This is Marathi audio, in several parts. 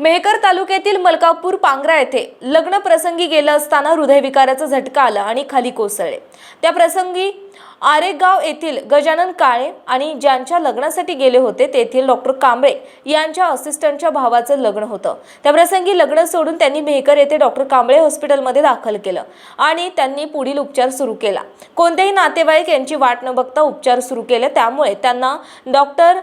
मेहकर तालुक्यातील मलकापूर पांगरा येथे लग्न प्रसंगी गेलं असताना हृदयविकाराचा झटका आला आणि खाली कोसळले. त्या प्रसंगी आरेगाव येथील गजानन काळे आणि ज्यांच्या लग्नासाठी गेले होते तेथील डॉक्टर कांबळे यांच्या असिस्टंटच्या भावाचं लग्न होतं. त्या प्रसंगी लग्न सोडून त्यांनी मेहकर येथे डॉक्टर कांबळे हॉस्पिटलमध्ये दाखल केलं आणि त्यांनी पुढील उपचार सुरू केला. कोणतेही नातेवाईक यांची वाट न बघता उपचार सुरू केले त्यामुळे त्यांना डॉक्टर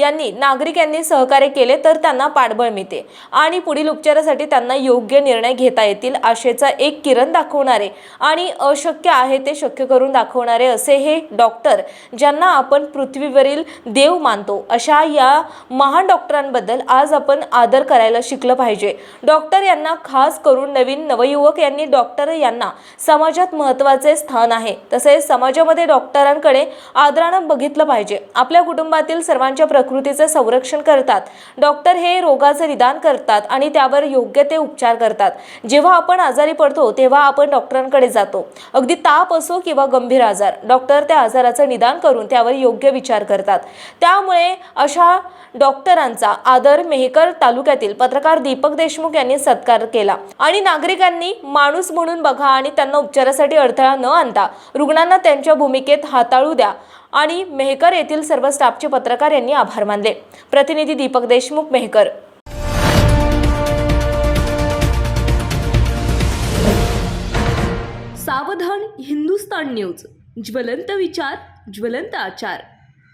यांनी नागरिक यांनी सहकार्य केले तर त्यांना पाठबळ मिळते. आणि पुढील उपचारासाठी त्यांना योग्य निर्णय घेता येतील आशेचा एक किरण दाखवणारे आणि अशक्य आहे ते शक्य करून दाखवणारे असे हे डॉक्टर ज्यांना आपण पृथ्वीवरील देव मानतो अशा या महान डॉक्टरांबद्दल आज आपण आदर करायला शिकलं पाहिजे. डॉक्टर यांना खास करून नवीन नवयुवक यांनी डॉक्टर यांना समाजात महत्त्वाचे स्थान आहे. तसेच समाजामध्ये डॉक्टरांकडे आदरानं बघितलं पाहिजे. आपल्या कुटुंबातील सर्वांच्या प्रकृतीचे संरक्षण करतात. डॉक्टर हे रोगाचे निदान करतात आणि त्यावर योग्य ते उपचार करतात. जेव्हा आपण आजारी पडतो तेव्हा आपण डॉक्टरांकडे जातो. अगदी ताप असो किंवा गंभीर आजार डॉक्टर त्या आजाराचं निदान करून त्यावर योग्य विचार करतात. त्यामुळे अशा डॉक्टरांचा आदर मेहकर तालुक्यातील पत्रकार दीपक देशमुख यांनी सत्कार केला. आणि नागरिकांनी माणूस म्हणून बघा आणि त्यांना उपचारासाठी अडथळा न आणता रुग्णांना त्यांच्या भूमिकेत हाताळू द्या. आणि मेहकर येथील सर्व स्टाफचे पत्रकार यांनी आभार मानले. प्रतिनिधी दीपक देशमुख मेहकर. सावधान हिंदुस्तान न्यूज. ज्वलंत विचार ज्वलंत आचार.